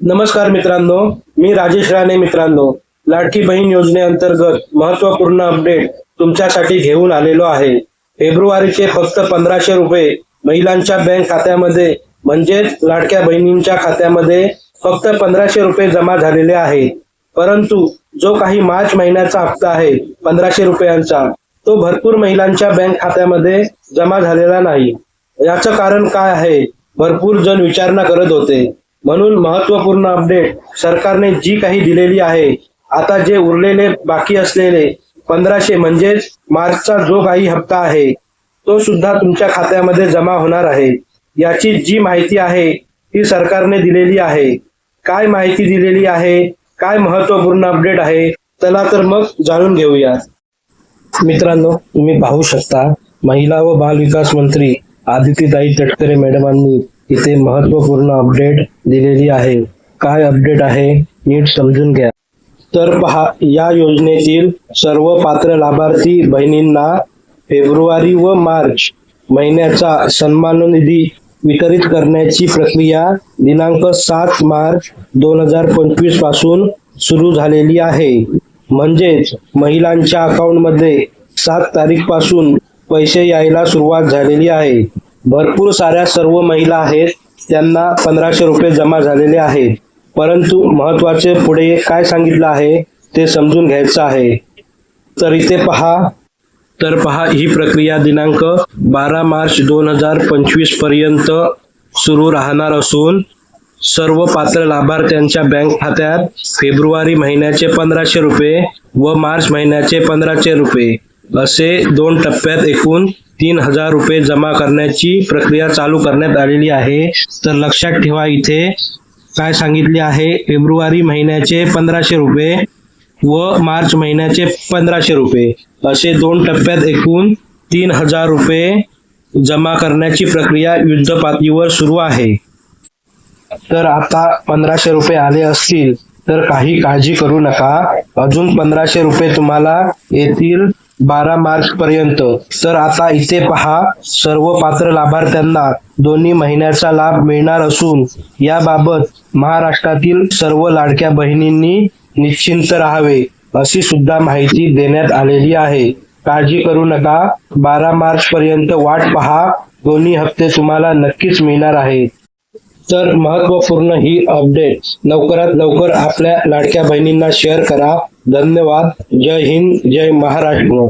नमस्कार मित्रांनो मी राजेश राणे मित्रांनो. लाडकी बहीण योजनेअंतर्गत महत्त्वपूर्ण अपडेट तुमच्यासाठी घेऊन आलेलो आहे. फेब्रुवारीचे फक्त पंधराशे रुपये महिलांच्या बँक खात्यामध्ये म्हणजेच लाडक्या बहिणींच्या खात्यामध्ये फक्त पंधराशे रुपये जमा झालेले आहे परंतु जो काही मार्च महिन्याचा हप्ता आहे पंधराशे रुपयांचा तो भरपूर महिलांच्या बँक खात्यामध्ये जमा झालेला नाही. याचं कारण काय आहे भरपूर जण विचारणा करत होते. म्हणून महत्त्वपूर्ण अपडेट सरकारने जी काही दिलेली आहे आता जे उरलेले बाकी असलेले पंधराशे म्हणजेच मार्चचा जो काही हप्ता आहे तो सुद्धा तुमच्या खात्यामध्ये जमा होणार आहे. याची जी माहिती आहे ती सरकारने दिलेली आहे. काय माहिती दिलेली आहे काय महत्त्वपूर्ण अपडेट आहे चला तर मग जाणून घेऊया मित्रांनो तुम्ही पाहू शकता महिला व बाल विकास मंत्री आदितीताई तटकरे मॅडमांनी इथे महत्त्वपूर्ण अपडेट दिलेली आहे. काय अपडेट आहे नीट समजून घ्या. तर पहा या योजनेतील सर्व पात्र लाभार्थी बहिणींना फेब्रुवारी व मार्च महिन्याचा सन्मान निधी वितरित करण्याची प्रक्रिया दिनांक सात मार्च दोन हजार पंचवीसपासून सुरू झालेली आहे. म्हणजेच महिलांच्या अकाउंटमध्ये सात तारीखपासून पैसे यायला सुरुवात झालेली आहे. भरपूर साऱ्या सर्व महिला आहेत त्यांना पंधराशे रुपये जमा झालेले आहेत. परंतु महत्त्वाचे पुढे काय सांगितलं आहे ते समजून घ्यायचं आहे. तर इथे पहा. तर पहा ही प्रक्रिया दिनांक बारा मार्च दोन हजार पंचवीसपर्यंत सुरू राहणार असून सर्व पात्र लाभार्थ्यांच्या बँक खात्यात फेब्रुवारी महिन्याचे पंधराशे रुपये व मार्च महिन्याचे पंधराशे रुपये. असे दोन टप्प्यात एकूण तीन हजार रुपये जमा करण्याची प्रक्रिया चालू करण्यात आलेली आहे. तर लक्षात ठेवा इथे काय सांगितले आहे. फेब्रुवारी महिन्याचे पंधराशे रुपये व मार्च महिन्याचे पंधराशे रुपये. असे दोन टप्प्यात एकूण तीन हजार रुपये जमा करण्याची प्रक्रिया युद्धपातळीवर सुरू आहे. तर आता पंधराशे रुपये आले असतील. तर काही काळजी करू नका. अजून पंधराशे रुपये तुम्हाला येतील बारा मार्च पर्यंत. तर आता इथे पहा सर्व पात्र लाभार्थ्यांना दोन्ही महिन्याचा लाभ मिळणार असून याबाबत महाराष्ट्रातील सर्व लाडक्या बहिणींनी निश्चिंत राहावे अशी सुद्धा माहिती देण्यात आलेली आहे. काळजी करू नका. बारा मार्च पर्यंत वाट पहा. दोन्ही हप्ते तुम्हाला नक्कीच मिळणार आहेत. तर महत्त्वपूर्ण ही अपडेट लवकरात लवकर आपल्या लाडक्या बहिणींना शेअर करा. धन्यवाद. जय हिंद जय महाराष्ट्र.